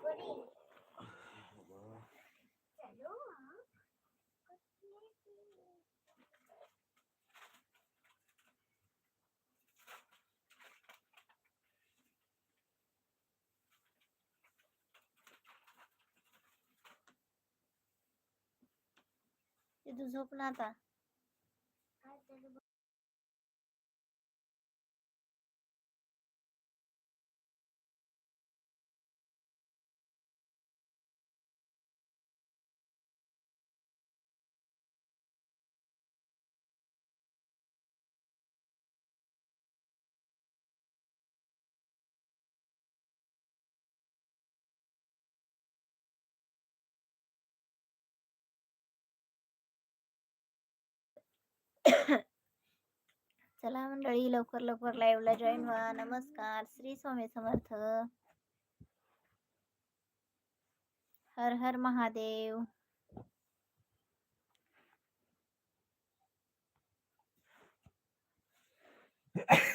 तू झोप ना आता चला मंडळी लवकर लवकर लाईव्हला जॉईन व्हा. नमस्कार. श्री स्वामी समर्थ. हर हर महादेव.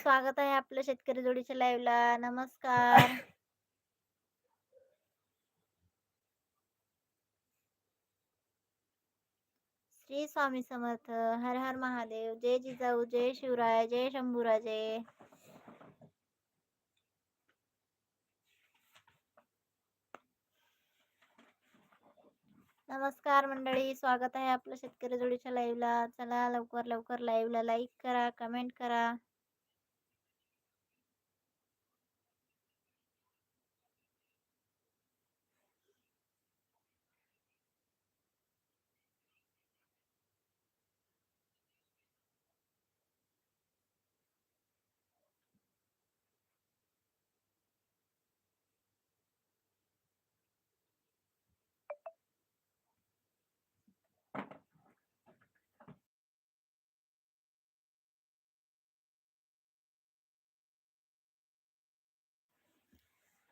स्वागत आहे आपलं शेतकरी जोडीच्या लाईव्हला नमस्कार. श्री स्वामी समर्थ हर हर महादेव जय जिजाऊ जय शिवराय जय शंभूराजे. नमस्कार मंडळी स्वागत आहे आपलं शेतकरी जोडीच्या लाईव्हला चला लवकर लवकर लाईव्हला लाईक करा कमेंट करा.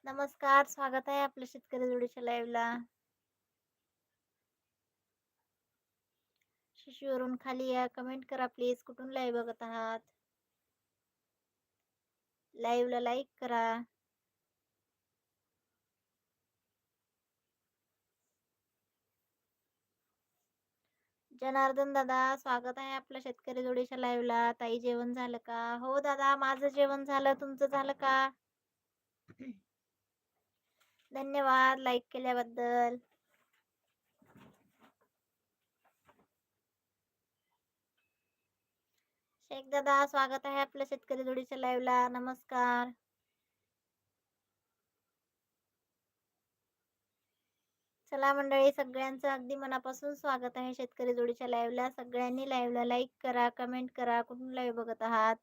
नमस्कार स्वागत आहे आपल्या शेतकरी जोडीच्या लाईव्हला शिशूवरून खाली या कमेंट करा प्लीज कुठून लाईव्ह बघत आहात? लाईव्हला लाईक करा. जनार्दन दादा स्वागत आहे आपल्या शेतकरी जोडीच्या लाईव्हला ताई जेवण झालं का? हो दादा माझं जेवण झालं. तुमचं झालं का? धन्यवाद लाईक केल्याबद्दल. शेख दादा स्वागत आहे आपल्या शेतकरी जोडीच्या लाईव्हला नमस्कार. चला मंडळी सगळ्यांचं अगदी मनापासून स्वागत आहे शेतकरी जोडीच्या लाईव्हला सगळ्यांनी लाईव्हला लाईक करा कमेंट करा. कुठून लाईव्ह बघत आहात?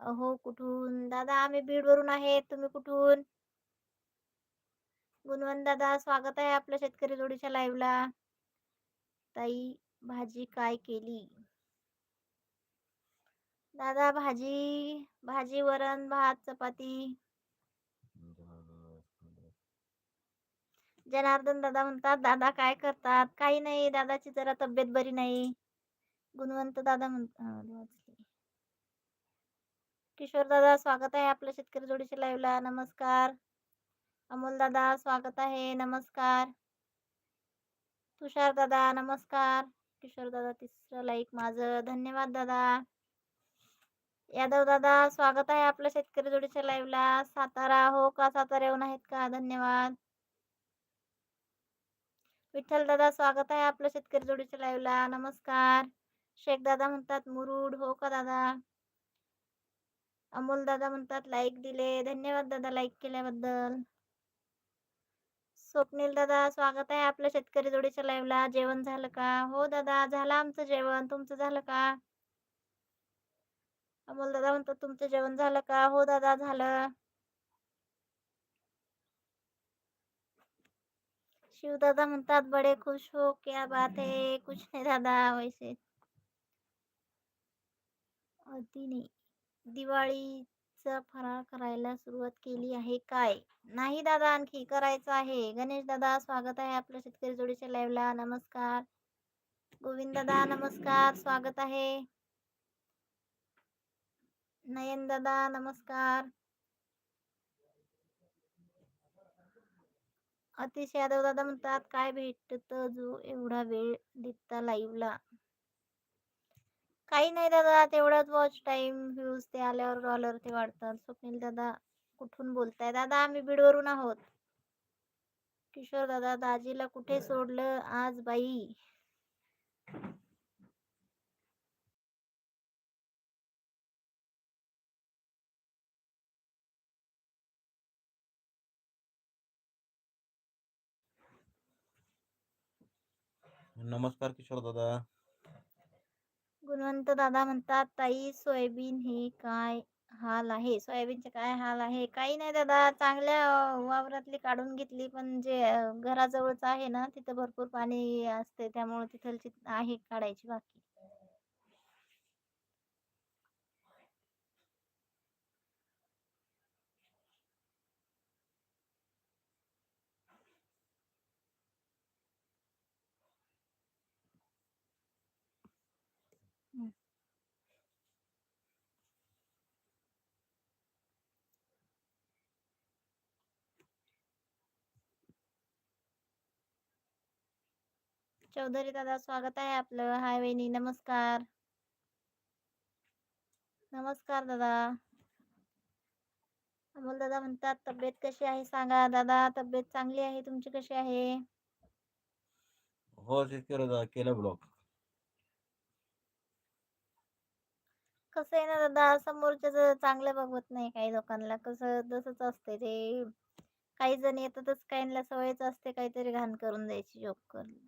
अहो कुठून? दादा आम्ही बीडवरून आहे. तुम्ही कुठून? गुणवंत दादा स्वागत आहे आपल्या शेतकरी जोडीच्या लाईव्हला ताई भाजी काय केली? दादा भाजी भाजी वरण भात चपाती. जनार्दन दादा म्हणतात दादा काय करतात? काही नाही दादाची जरा तब्येत बरी नाही. गुणवंत दादा म्हणतात किशोर दादा स्वागत आहे आपल्या शेतकरी जोडीच्या लाईव्हला नमस्कार. अमोल दादा स्वागत आहे. नमस्कार. तुषार दादा नमस्कार. किशोर दादा तिसरं लाईक माझं. धन्यवाद दादा. यादव दादा स्वागत आहे आपल्या शेतकरी जोडीच्या लाईव्हला सातारा हो का? सातारा येऊन आहेत का? धन्यवाद. विठ्ठल दादा स्वागत आहे आपल्या शेतकरी जोडीच्या लाईव्हला नमस्कार. शेख दादा म्हणतात मुरुड हो का दादा? अमोल दादा म्हणतात लाईक दिले. धन्यवाद दादा लाईक केल्याबद्दल. स्वप्नील दादा स्वागत आहे आपल्या शेतकरी जोडीच्या लाईव्हला जेवण झालं का? हो दादा झालं आमचं जेवण. तुमचं झालं का? अमोल दादा म्हणतात तुमचं जेवण झालं का? हो दादा झालं. शिव दादा म्हणतात बडे खुश हो क्या बात है. कुछ नाही दादा वैसे. अति नाही दिवाळीचा फराळ करायला सुरुवात केली आहे. काय? नाही दादा आणखी करायचं आहे. गणेश दादा स्वागत आहे आपल्या शेतकरी जोडीच्या लाईव्हला नमस्कार. गोविंद दादा नमस्कार. स्वागत आहे. नयन दादा नमस्कार. अतिश यादव दादा म्हणतात काय भेटत जो एवढा वेळ देता लाईव्हला काही नाही दादा तेवढाच वॉच टाइम व्ह्यूज ते आल्यावर डॉलर ते वाढतात. स्वप्नील दादा कुठून बोलताय? दादा आम्ही बीडवरून आहोत. किशोर दादा दाजीला कुठे सोडलं आज बाई? नमस्कार किशोर दादा. गुणवंत दादा म्हणतात ताई सोयाबीन हे काय हाल आहे. सोयाबीनचे काय हाल आहे? काही नाही दादा चांगल्या वावरातली काढून घेतली. पण जे घराजवळच आहे ना तिथं भरपूर पाणी असते. त्यामुळे तिथलची आहे काढायची बाकी. चौधरी दादा स्वागत आहे आपलं. हाय वहिनी नमस्कार. नमस्कार दादा. अमोल दादा म्हणतात तब्येत कशी आहे सांगा. दादा तब्येत चांगली आहे? तुमची कशी आहे? हो दादा केलं ब्लॉक कसं आहे ना दादा समोरच्याच चांगलं बघवत नाही काही लोकांना. कसं तसंच असते ते. काही जण येतातच काहींना सवयच असते काहीतरी घाण करून द्यायची जोक करून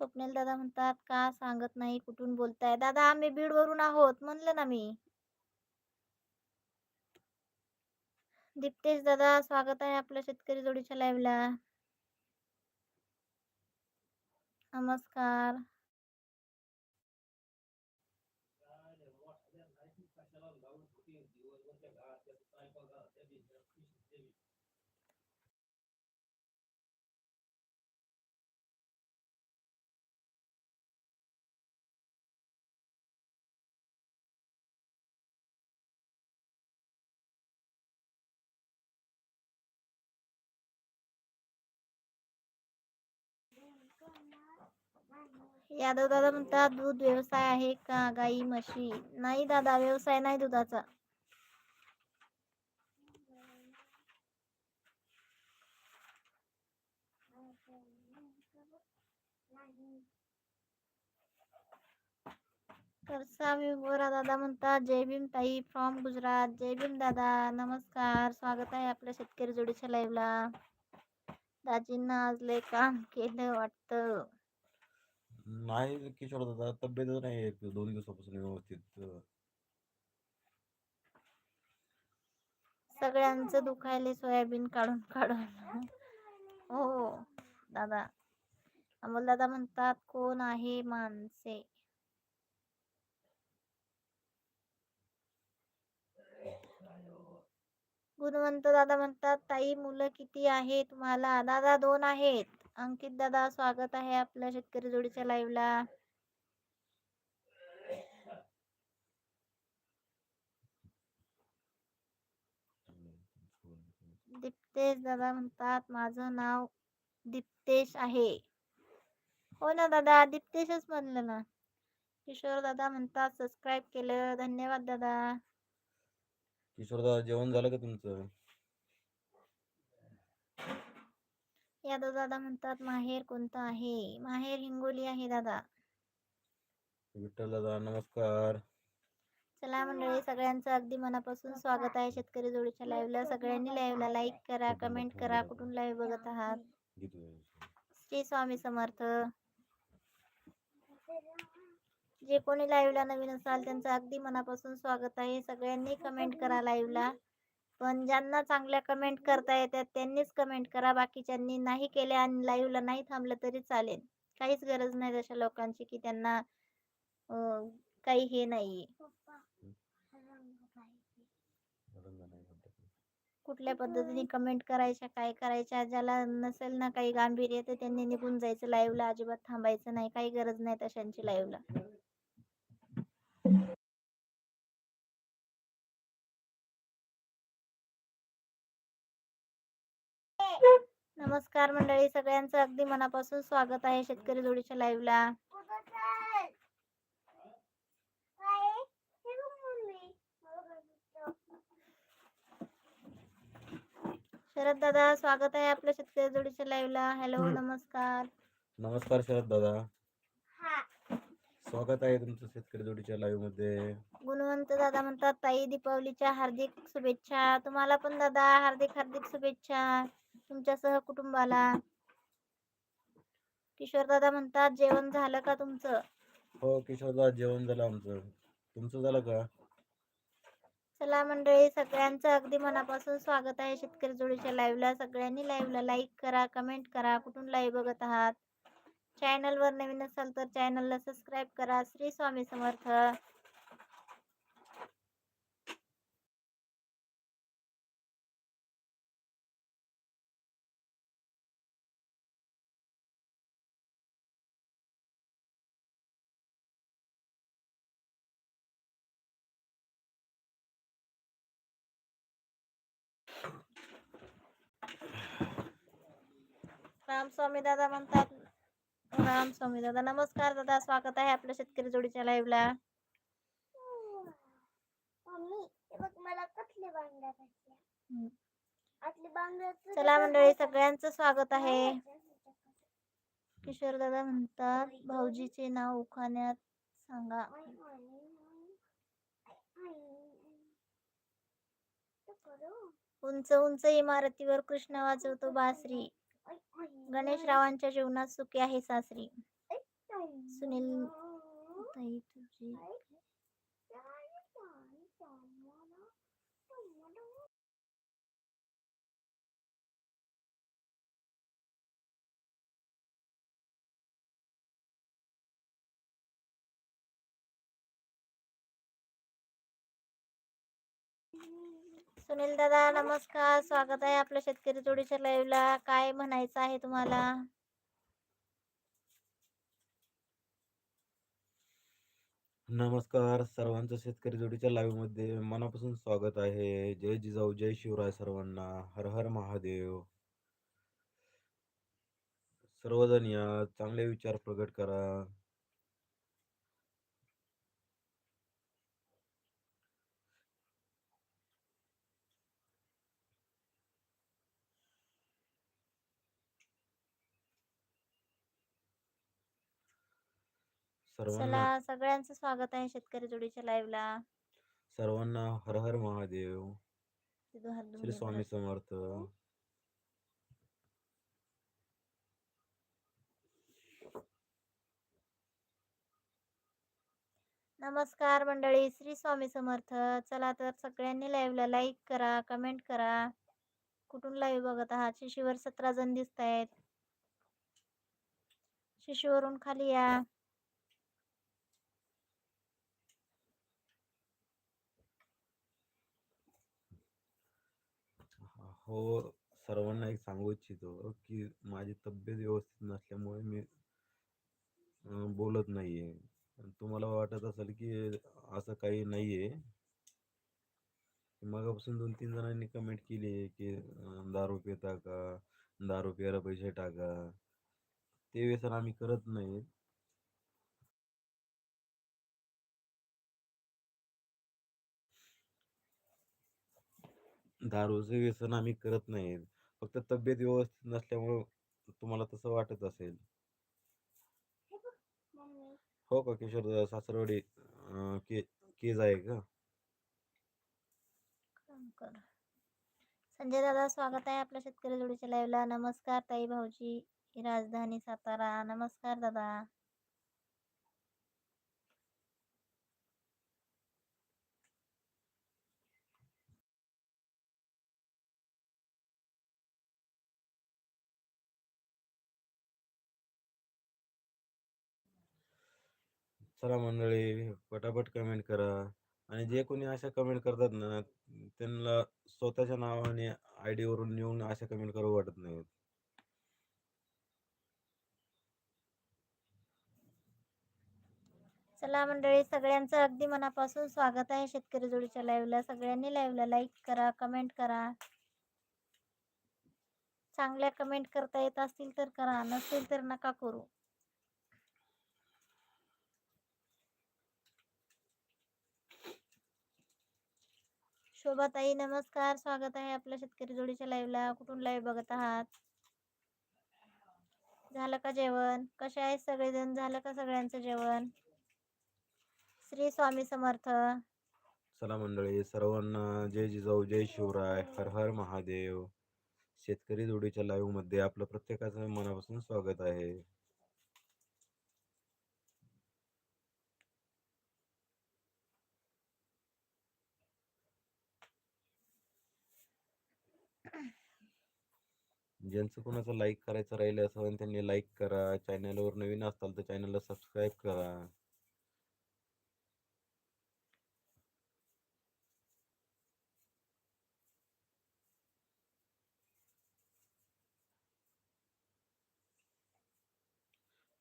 स्वप्नील दादा म्हणतात का सांगत नाही कुठून बोलताय? दादा आम्ही बीडवरून आहोत म्हणलं ना मी. दीप्तेश दादा स्वागत आहे आपल्या शेतकरी जोडीच्या लाईव्हला नमस्कार. यादव दादा म्हणतात दूध व्यवसाय आहे का गाई म्हशी? नाही दादा व्यवसाय नाही दुधाचा. करसावी गोरा दादा म्हणतात जय भीम ताई फ्रॉम गुजरात. जय भीम दादा नमस्कार. स्वागत आहे आपल्या शेतकरी जोडीच्या लाईव्हला दाजींना आज लय काम केलं वाटतं. नाही किशोर दादा तब्येतच नाही दोन दिवसापासून व्यवस्थित सगळ्यांचं दुखायले सोयाबीन काढून काढून. हो, हो दादा. अमोल दादा म्हणतात कोण आहे माणसे? गुणवंत दादा म्हणतात ताई मुलं किती आहे तुम्हाला दादा दोन आहेत. अंकित दादा स्वागत आहे आपल्या शेतकरी जोडीच्या लाईव्हला दीप्तेश दादा म्हणतात माझं नाव दीप्तेश आहे. हो ना दादा दिप्तेशच म्हणलं ना. किशोर दादा म्हणतात सबस्क्राईब केलं. धन्यवाद दादा. किशोर दादा जेवण झालं का तुमचं? यादव दादा म्हणतात माहेर कोणतं आहे? माहेर हिंगोली आहे दादा. विठ्ठल दादा नमस्कार. चला मंडळी सगळ्यांचं अगदी मनापासून स्वागत आहे. शेतकरी जोडीच्या लाईव्हला सगळ्यांनी लाईव्हला लाईक करा कमेंट करा कुठून लाईव्ह बघत आहात. श्री स्वामी समर्थ. जे कोणी लाईव्हला नवीन असाल त्यांचं अगदी मनापासून स्वागत आहे. सगळ्यांनी कमेंट करा लाईव्हला पण ज्यांना चांगल्या कमेंट करता येतात त्यांनीच कमेंट करा. बाकीच्यांनी नाही केल्या आणि लाईव्हला नाही थांबलं तरी चालेल. काहीच गरज नाही तशा लोकांची की त्यांना काही हे नाहीये. कुठल्या पद्धतीने कमेंट करायच्या काय करायच्या ज्याला नसेल ना काही गांभीर्य तर त्यांनी निघून जायचं लाईव्हला अजिबात थांबायचं नाही. काही गरज नाही तशांची लाईव्हला नमस्कार मंडळी सगळ्यांचं अगदी मनापासून स्वागत आहे शेतकरी जोडीच्या लाईव्हला शरद दादा स्वागत आहे आपल्या शेतकरी जोडीच्या लाईव्हला हॅलो. नमस्कार. नमस्कार शरद दादा. स्वागत आहे तुमचं शेतकरी जोडीच्या लाईव्हमध्ये. गुणवंत दादा म्हणतात ताई दीपावलीच्या हार्दिक शुभेच्छा. तुम्हाला पण दादा हार्दिक हार्दिक शुभेच्छा. तुमच्या सहकुटुंबाला किशोर दादा म्हणतात जेवण झालं का तुमचं? हो किशोर दादा जेवण झालं आमचं. तुमचं झालं का? चला मंडळी सगळ्यांचं अगदी मनापासून स्वागत आहे. शेतकरी जोडीच्या लाईव्हला सगळ्यांनी लाईव्हला लाईक करा कमेंट करा. कुठून लाईव्ह बघत आहात? चॅनलवर नवीन असाल तर चॅनलला सबस्क्राईब करा. श्री स्वामी समर्थ. राम स्वामी दादा म्हणतात. राम स्वामी दादा नमस्कार दादा स्वागत आहे आपल्या शेतकरी जोडीच्या लाईव्हला चला मंडळी. सगळ्यांचं स्वागत आहे. किशोर दादा म्हणतात भाऊजीचे नाव उखाण्यात सांगा. उंच उंच इमारतीवर कृष्ण वाजवतो बासरी. गणेशरावांच्या जीवनात सुखी आहे सासरी. सुनील ताई तुझी सुनील दादा नमस्कार. स्वागत आहे आपल्या शेतकरी जोडीच्या लाईव्हला काय म्हणायचं आहे तुम्हाला? नमस्कार. सर्वांचं शेतकरी जोडीच्या लाईव्हमध्ये मनापासून स्वागत आहे. जय जिजाऊ जय शिवराय सर्वांना. हर हर महादेव. सर्वजण या. चांगले विचार प्रकट करा. सर्वांना चला सगळ्यांचं स्वागत आहे शेतकरी जोडीच्या लाईव्हला सर्वांना हर हर महादेव श्री स्वामी. समर्थ. नमस्कार मंडळी श्री स्वामी समर्थ. चला तर सगळ्यांनी लाईव्हला लाईक करा कमेंट करा. कुठून लाईव्ह बघत आहात? शिशीवर सतरा जण दिसत आहेत शिशीवरून खाली या. हो सर्वांना एक सांगू इच्छितो की माझी तब्येत व्यवस्थित नसल्यामुळे मी बोलत नाहीये. तुम्हाला वाटत असेल की असं काही नाहीये. मगापासून दोन तीन जणांनी कमेंट केली आहे की दारू पिता का? दारू प्यायला पैसे टाका. ते व्यसन आम्ही करत नाही दारूचे व्यसन आम्ही करत नाही. फक्त तब्येत व्यवस्थित नसल्यामुळे तुम्हाला तसं वाटत असेल. हो का किशोर सासरवाडी के केज आहे का. संजय दादा स्वागत आहे आपल्या शेतकरी जोडीच्या लाईव्हला नमस्कार ताई भाऊजी. राजधानी सातारा. नमस्कार दादा. चला मंडळी पटापट कमेंट करा. आणि जे कोणी अशा कमेंट करतात ना त्यांना स्वतःच्या नावाने आय वरून येऊन अशा कमेंट करू वाटत नाही चला मंडळी सगळ्यांचं अगदी मनापासून स्वागत आहे शेतकरी जोडीच्या लाईव्हला सगळ्यांनी लाईव्हला लाईक करा कमेंट करा. चांगल्या कमेंट करता येत असतील तर करा नसतील तर नका करू. शोभाताई नमस्कार. स्वागत आहे आपल्या शेतकरी जोडीच्या लाईव्हला कुठून लाईव्ह बघत आहात? झालं का जेवण? कसे आहेत सगळेजण? झालं का सगळ्यांचं जेवण? श्री स्वामी समर्थ. चला मंडळी सर्वांना जय जिजाऊ जय शिवराय हर हर महादेव. शेतकरी जोडीच्या लाईव्हमध्ये आपलं प्रत्येकाचं मनापासून स्वागत आहे. ज्यांचं कोणाचं लाईक करायचं राहिलं असेल त्यांनी लाईक करा चॅनलवर नवीन असताल तर चॅनलला सबस्क्राईब करा.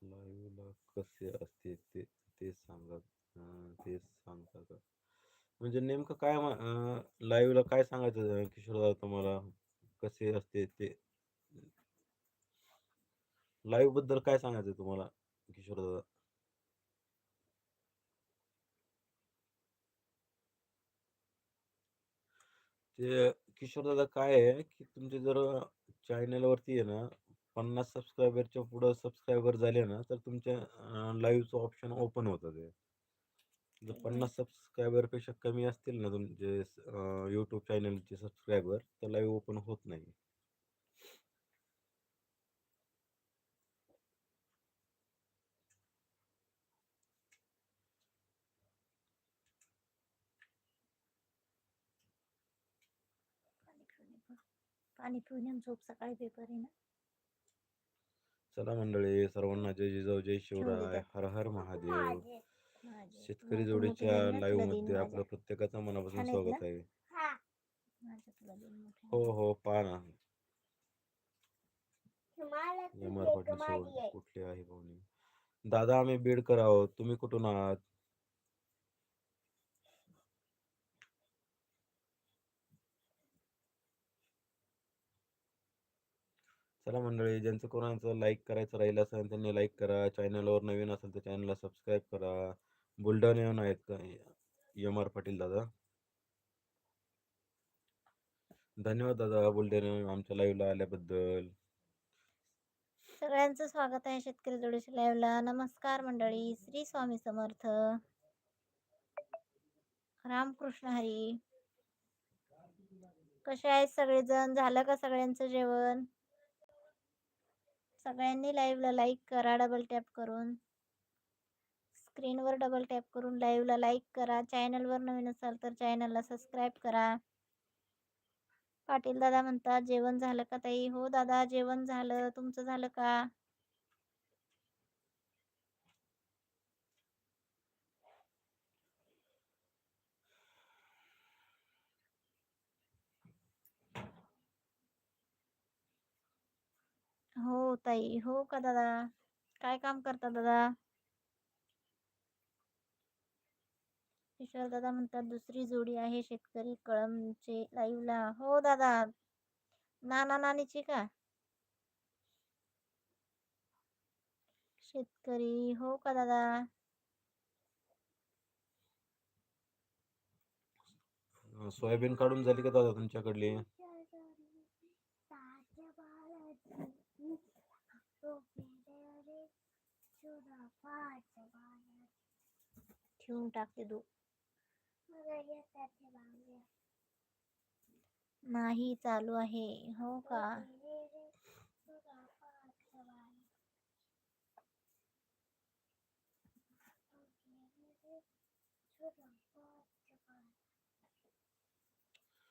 लाईव्हला कसे असते ते ते सांगा ते सांगता का? म्हणजे नेमकं काय लाईव्हला काय सांगायचं किशोर तुम्हाला? कसे असते ते? लाईव्हबद्दल काय सांगायचं तुम्हाला किशोर दादा? ते किशोर दादा काय आहे की तुमचे जर चॅनल वरती आहे ना पन्नास सबस्क्रायबरच्या पुढं सबस्क्रायबर झाले ना तर तुमच्या लाईव्हचं ऑप्शन ओपन होतं ते. जर पन्नास सबस्क्रायबरपेक्षा कमी असतील ना तुमचे यूट्यूब चॅनलचे सबस्क्रायबर तर लाईव्ह ओपन होत नाही. पाणी पिऊन आणि झोप सकाळी पेपर आहे ना चला मंडळी सर्वांना जय जिजाऊ जय शिवराय. हर हर महादेव. शेतकरी जोडीच्या लाईव्हमध्ये. आपलं प्रत्येकाचं मनापासून स्वागत? आहे हा. हो पहा ना तुम्हाला ती एम आर लेक पाटील माझी सोड आहे. कुठले आहे पाहुणे दादा आम्ही बीडकर आहोत तुम्ही कुठून आहात चला मंडळी ज्यांचं कोणाचं लाईक करायचं राहिलं असेल त्यांनी लाईक करा. चॅनलवर नवीन असेल तर चॅनलला सबस्क्राईब करा. बुलढाण्याहून आहेत का? एम आर पाटील दादा. धन्यवाद दादा बुलढाण्याहून आमच्या लाईव्हला आल्याबद्दल. सगळ्यांचं स्वागत आहे शेतकरी जोडीच्या लाईव्हला नमस्कार मंडळी श्री स्वामी समर्थ. रामकृष्ण हरी. कसे आहेत सगळेजण? झालं का सगळ्यांचं जेवण? सगळ्यांनी लाईव्हला लाईक करा डबल टॅप करून. स्क्रीनवर डबल टॅप करून लाईव्हला लाईक करा. चॅनलवर नवीन असाल तर चॅनलला सबस्क्राईब करा. पाटील दादा म्हणतात जेवण झालं का ताई? हो दादा जेवण झालं. तुमचं झालं का? हो ताई. हो का दादा? काय काम करता दादा? किशोर दादा म्हणतात दुसरी जोडी आहे शेतकरी कळमचे लाईव्हला हो दादा. नाना नानीची का? शेतकरी. हो का दादा? सोयाबीन काढून झाली का दादा तुमच्याकडली? ठेवून टाकते तू. नाही चालू आहे. हो का?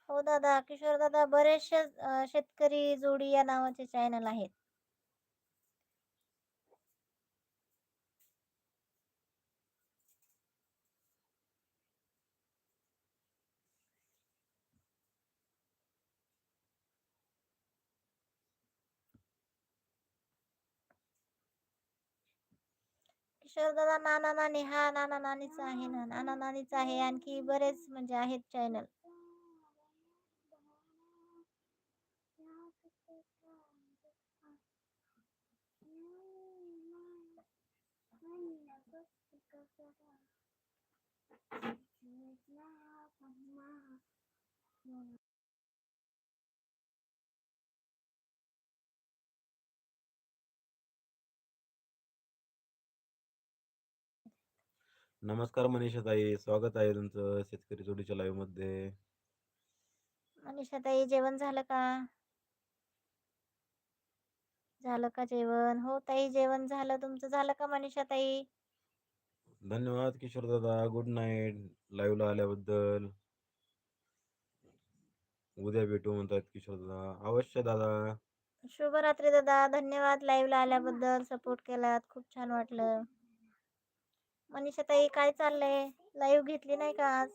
हो दादा किशोर दादा बरेचसे शेतकरी जोडी या नावाचे चॅनल आहेत. Janganlah menangani hana nanani cahaya, nanana nanit yang kibar es menjahit channel. नमस्कार मनीषा ताई स्वागत आहे तुमचं शेतकरी जोडीच्या लाईव्हमध्ये. मनीषा ताई जेवण झालं का? झालं का जेवण? हो ताई जेवण झालं. तुमचं झालं का मनीषा ताई धन्यवाद किशोर दादा गुड नाईट लाईव्हला आल्याबद्दल. उद्या भेटू म्हणतात किशोर दादा. अवश्य दादा. शुभरात्री दादा धन्यवाद लाईव्हला आल्याबद्दल सपोर्ट केलात. खूप छान वाटलं. मनीषा ताई काय चाललंय? लाईव्ह घेतली नाही का आज?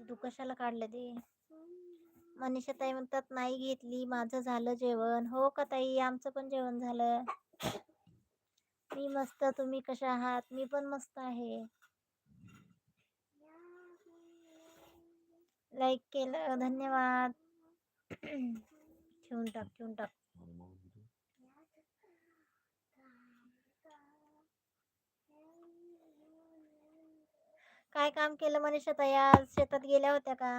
तू कशाला काढलं ते? मनीषा ताई म्हणतात नाही घेतली माझं झालं जेवण. हो का ताई? आमचं पण जेवण झालं. मी मस्त तुम्ही कशा आहात? मी पण मस्त आहे. लाईक केलं धन्यवाद. ठेवून टाक ठेवून टाक. काय काम केलं मनीषा ताई? आज शेतात गेल्या होत्या का?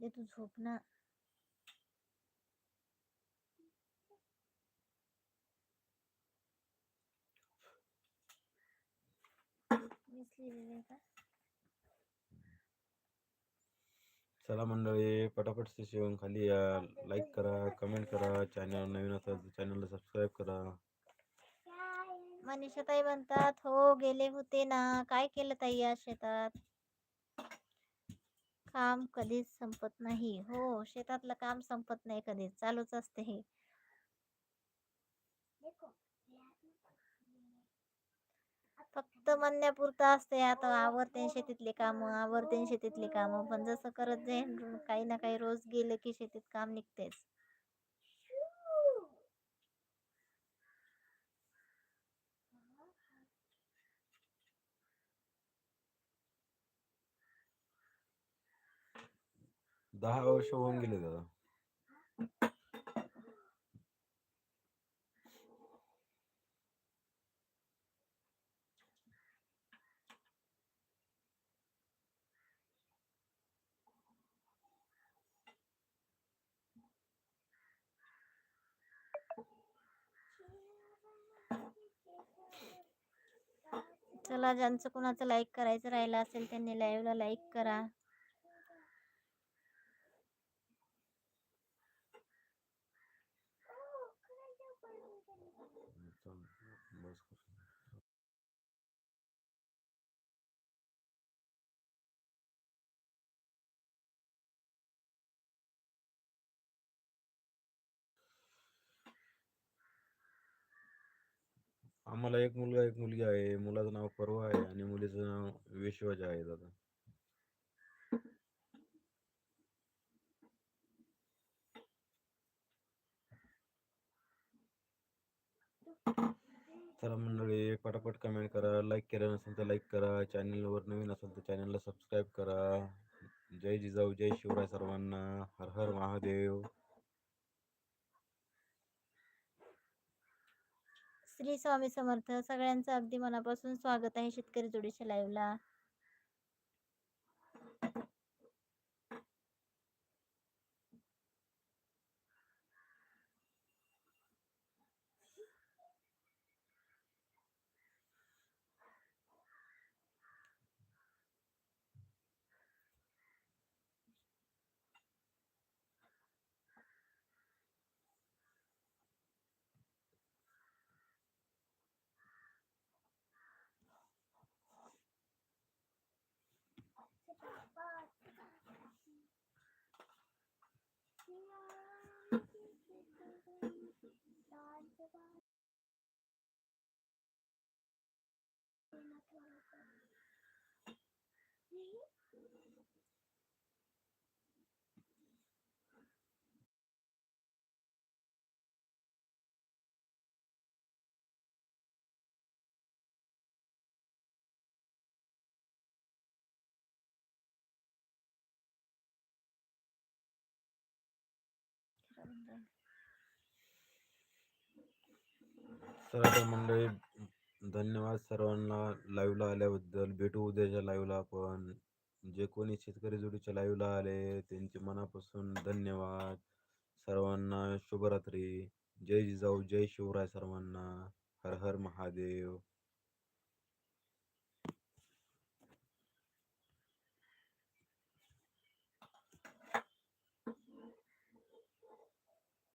दे तू झोप ना. चला मंडळी पटापट येऊन खाली या. लाईक करा कमेंट करा. चॅनल नवीन असेल चॅनलला सबस्क्राईब करा. मनीषाताई म्हणतात हो गेले होते ना. काय केलं ताई या शेतात? काम कधीच संपत नाही. हो शेतातलं काम संपत नाही कधीच. चालूच असते हे. फक्त म्हणण्यापुरतं असते आता आवरते शेतीतली कामं आवरते शेतीतली कामं. पण जसं करत जाईन काही ना काही रोज गेलं की शेतीत काम निघतेच. दहा वर्ष होऊन गेले दादा. चला ज्यांचं कुणाचं लाईक करायचं राहिलं असेल त्यांनी लाईव्हला लाईक करा चल, बस आम्हाला एक मुलगा एक मुलगी आहे. मुलाचं नाव परवा आहे आणि मुलीचं नाव विश्वाजा आहे दादा. चला मंडळी पटापट कमेंट करा लाईक केलं नसेल तर लाईक करा. चॅनलवर नवीन असेल तर चॅनलला सबस्क्राईब करा. जय जिजाऊ जय शिवराय सर्वांना. हर हर महादेव. श्री स्वामी समर्थ. सगळ्यांचं अगदी मनापासून स्वागत आहे शेतकरी जोडीच्या लाईव्हला तर मंडळी धन्यवाद सर्वांना. लाईव्हला आल्याबद्दल भेटू उद्याच्या लाईव्हला आपण. जे कोणी शेतकरी जोडीच्या लाईव्हला आले त्यांचे मनापासून धन्यवाद. सर्वांना शुभरात्री. जय जिजाऊ जय शिवराय सर्वांना. हर हर महादेव.